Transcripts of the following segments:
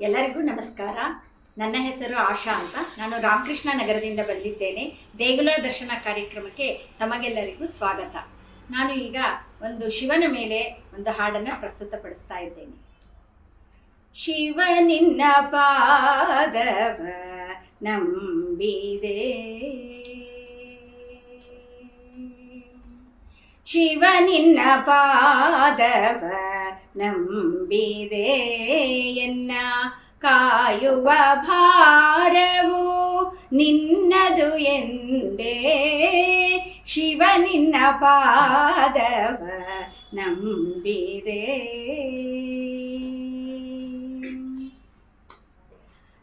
ಎಲ್ಲರಿಗೂ ನಮಸ್ಕಾರ. ನನ್ನ ಹೆಸರು ಆಶಾ ಅಂತ. ನಾನು ರಾಮಕೃಷ್ಣ ನಗರದಿಂದ ಬಂದಿದ್ದೇನೆ. ದೇಗುಲ ದರ್ಶನ ಕಾರ್ಯಕ್ರಮಕ್ಕೆ ತಮಗೆಲ್ಲರಿಗೂ ಸ್ವಾಗತ. ನಾನು ಈಗ ಒಂದು ಶಿವನ ಮೇಲೆ ಒಂದು ಹಾಡನ್ನು ಪ್ರಸ್ತುತಪಡಿಸ್ತಾ ಇದ್ದೇನೆ. ಶಿವ ನಿನ್ನ ಪಾದವ ನಂಬಿದೆ. ಶಿವ ನಿನ್ನ ಪಾದವ ನಂಬಿದೆ ಎನ್ನ ಕಾಯುವ ಭಾರವು ನಿನ್ನದು ಎಂದೇ. ಶಿವ ನಿನ್ನ ಪಾದವ ನಂಬಿದೆ.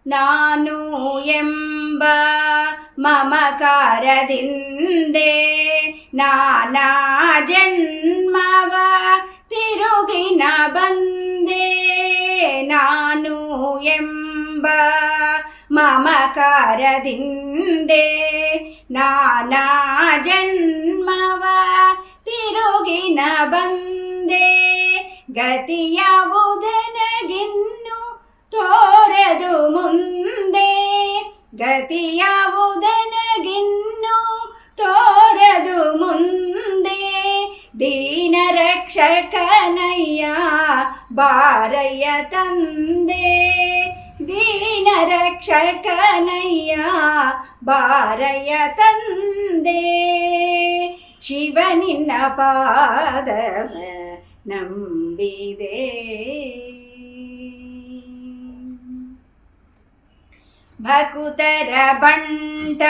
ನಾನು ಎಂಬ ಮಮಕಾರದಿಂದೆ ನಾನಾ ಜನ್ಮವ ತಿರುಗಿನ ಬಂದೆ ನಾನು ಎಂಬ ಮಮಕಾರದಿಂದೆ ನಾನಾ ಜನ್ಮವ ತಿರುಗಿನ ಬಂದೆ ಗತಿಯಾವುದನಗಿನ್ನು ತೋರದು ಮುಂದೆ ಗತಿಯಾವುದನಗಿನ್ನು ತೋರದು ಮುಂದೆ ದೀನ ರಕ್ಷಕನಯ್ಯ ಬಾರಯ್ಯ ತಂದೆ ದೀನ ರಕ್ಷಕನಯ್ಯ ಬಾರಯ್ಯ ತಂದೆ ಶಿವ ನಿನ್ನ ಪಾದವ ನಂಬಿದೆ ಭಕುತರ ಬಂಟ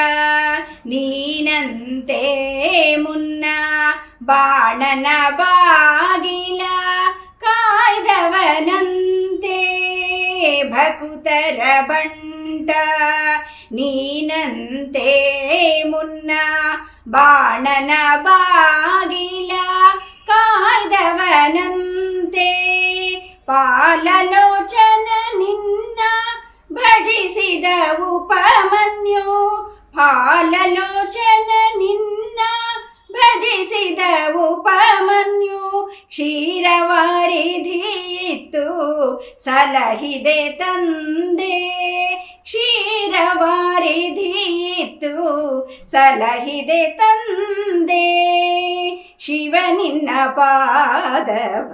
ನೀನಂತೆ ಮುನ್ನ ಬಾಣನ ಬಾಗಿಲ ಭಕುತರ ಬಂಟ ನೀನಂತೆ ಮುನ್ನ ಬಾಣನ ಬಾಗಿಲ ಕಾಯ್ದವನಂತೆ ಪಾಲಲೋಚನ ನಿನ್ನ ಭಜಿಸಿದ ಉಪಮನ್ಯು ಹಾಲಲೋಚನ ನಿನ್ನ ಭಜಿಸಿದ ಉಪಮನ್ಯು ಕ್ಷೀರವಾರಿಧಿಯಿತ್ತು ಸಲಹಿದೆ ತಂದೆ ಕ್ಷೀರವಾರಿಧಿಯಿತ್ತು ಸಲಹಿದೆ ತಂದೆ ಶಿವ ನಿನ್ನ ಪಾದವ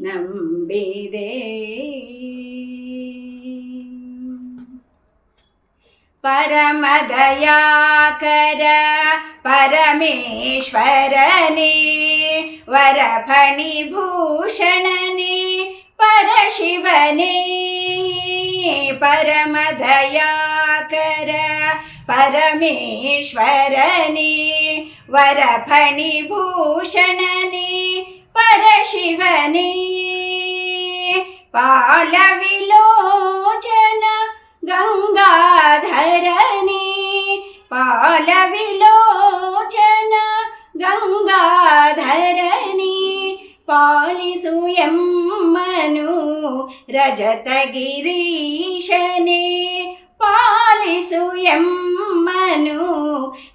ನಂಬಿದೆ ಪರಮದಯಾಕರ ಪರಮೇಶ್ವರನೇ ವರಫಣಿಭೂಷಣನೇ शिवने परमदयाकर परमेश्वरने वरफणिभूषणने परशिवने पालविलोचन गङ्गाधरने पालविलोचन गङ्गाधरने पालिसुयम् ಎಮ್ಮನು ರಜತಗಿರೀಶನೇ ಪಾಲಿಸು ಎಮ್ಮನು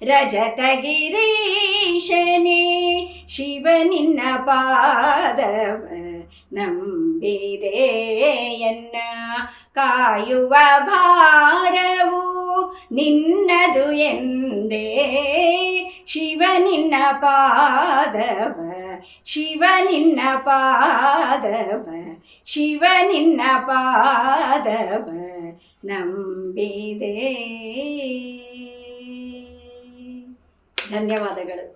ರಜತಗಿರೀಶನೇ. ಗಿರೀಶನೇ ಶಿವನಿನ್ನ ಪಾದವ ನಂಬಿದೆ ಎನ್ನ ಕಾಯುವ ಭಾರವು ನಿನ್ನದು ಎಂದೇ. ಶಿವನಿನ್ನ ಪಾದವ ಶಿವ ನಿನ್ನ ಪಾದವ ಶಿವ ನಿನ್ನ ಪಾದವ ನಂಬಿದೆ ಧನ್ಯವಾದಗಳು